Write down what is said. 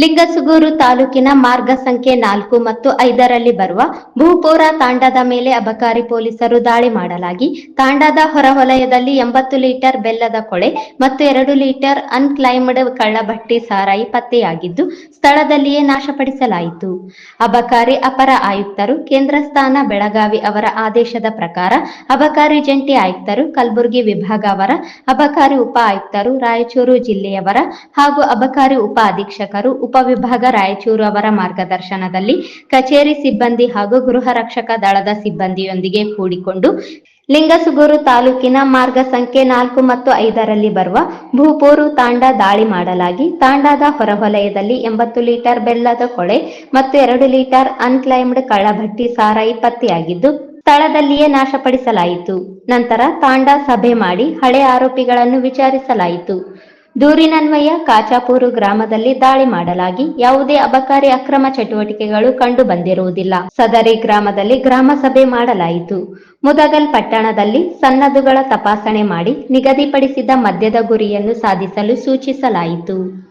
ಲಿಂಗಸುಗೂರು ತಾಲೂಕಿನ ಮಾರ್ಗ ಸಂಖ್ಯೆ ನಾಲ್ಕು ಮತ್ತು ಐದರಲ್ಲಿ ಬರುವ ಭೂಪೋರ ತಾಂಡದ ಮೇಲೆ ಅಬಕಾರಿ ಪೊಲೀಸರು ದಾಳಿ ಮಾಡಲಾಗಿ, ತಾಂಡದ ಹೊರವಲಯದಲ್ಲಿ ಎಂಬತ್ತು ಲೀಟರ್ ಬೆಲ್ಲದ ಕೊಳೆ ಮತ್ತು ಎರಡು ಲೀಟರ್ ಅನ್ಕ್ಲೈಮ್ಡ್ ಕಳ್ಳಭಟ್ಟಿ ಸಾರಾಯಿ ಪತ್ತೆಯಾಗಿದ್ದು, ಸ್ಥಳದಲ್ಲಿಯೇ ನಾಶಪಡಿಸಲಾಯಿತು. ಅಬಕಾರಿ ಅಪರ ಆಯುಕ್ತರು ಕೇಂದ್ರ ಸ್ಥಾನ ಬೆಳಗಾವಿ ಅವರ ಆದೇಶದ ಪ್ರಕಾರ ಅಬಕಾರಿ ಜಂಟಿ ಆಯುಕ್ತರು ಕಲಬುರಗಿ ವಿಭಾಗ ಅವರ, ಅಬಕಾರಿ ಉಪ ಆಯುಕ್ತರು ರಾಯಚೂರು ಜಿಲ್ಲೆಯವರ ಹಾಗೂ ಅಬಕಾರಿ ಉಪ ಅಧೀಕ್ಷಕರು ಉಪವಿಭಾಗ ರಾಯಚೂರು ಅವರ ಮಾರ್ಗದರ್ಶನದಲ್ಲಿ ಕಚೇರಿ ಸಿಬ್ಬಂದಿ ಹಾಗೂ ಗೃಹ ರಕ್ಷಕ ದಳದ ಸಿಬ್ಬಂದಿಯೊಂದಿಗೆ ಕೂಡಿಕೊಂಡು ಲಿಂಗಸುಗೂರು ತಾಲೂಕಿನ ಮಾರ್ಗ ಸಂಖ್ಯೆ ನಾಲ್ಕು ಮತ್ತು ಐದರಲ್ಲಿ ಬರುವ ಭೂಪೂರು ತಾಂಡ ದಾಳಿ ಮಾಡಲಾಗಿ ತಾಂಡಾದ ಹೊರವಲಯದಲ್ಲಿ ಎಂಬತ್ತು ಲೀಟರ್ ಬೆಲ್ಲದ ಕೊಳೆ ಮತ್ತು ಎರಡು ಲೀಟರ್ ಅನ್ಕ್ಲೈಮ್ಡ್ ಕಳ್ಳಭಟ್ಟಿ ಸಾರಾಯಿ ಪತ್ತೆಯಾಗಿದ್ದು, ಸ್ಥಳದಲ್ಲಿಯೇ ನಾಶಪಡಿಸಲಾಯಿತು. ನಂತರ ತಾಂಡ ಸಭೆ ಮಾಡಿ ಹಳೆ ಆರೋಪಿಗಳನ್ನು ವಿಚಾರಿಸಲಾಯಿತು. ದೂರಿನನ್ವಯ ಕಾಚಾಪೂರು ಗ್ರಾಮದಲ್ಲಿ ದಾಳಿ ಮಾಡಲಾಗಿ ಯಾವುದೇ ಅಬಕಾರಿ ಅಕ್ರಮ ಚಟುವಟಿಕೆಗಳು ಕಂಡು ಬಂದಿರುವುದಿಲ್ಲ. ಸದರಿ ಗ್ರಾಮದಲ್ಲಿ ಗ್ರಾಮ ಸಭೆ ಮಾಡಲಾಯಿತು. ಮುದಗಲ್ ಪಟ್ಟಣದಲ್ಲಿ ಸನ್ನದುಗಳ ತಪಾಸಣೆ ಮಾಡಿ ನಿಗದಿಪಡಿಸಿದ ಮದ್ಯದ ಗುರಿಯನ್ನು ಸಾಧಿಸಲು ಸೂಚಿಸಲಾಯಿತು.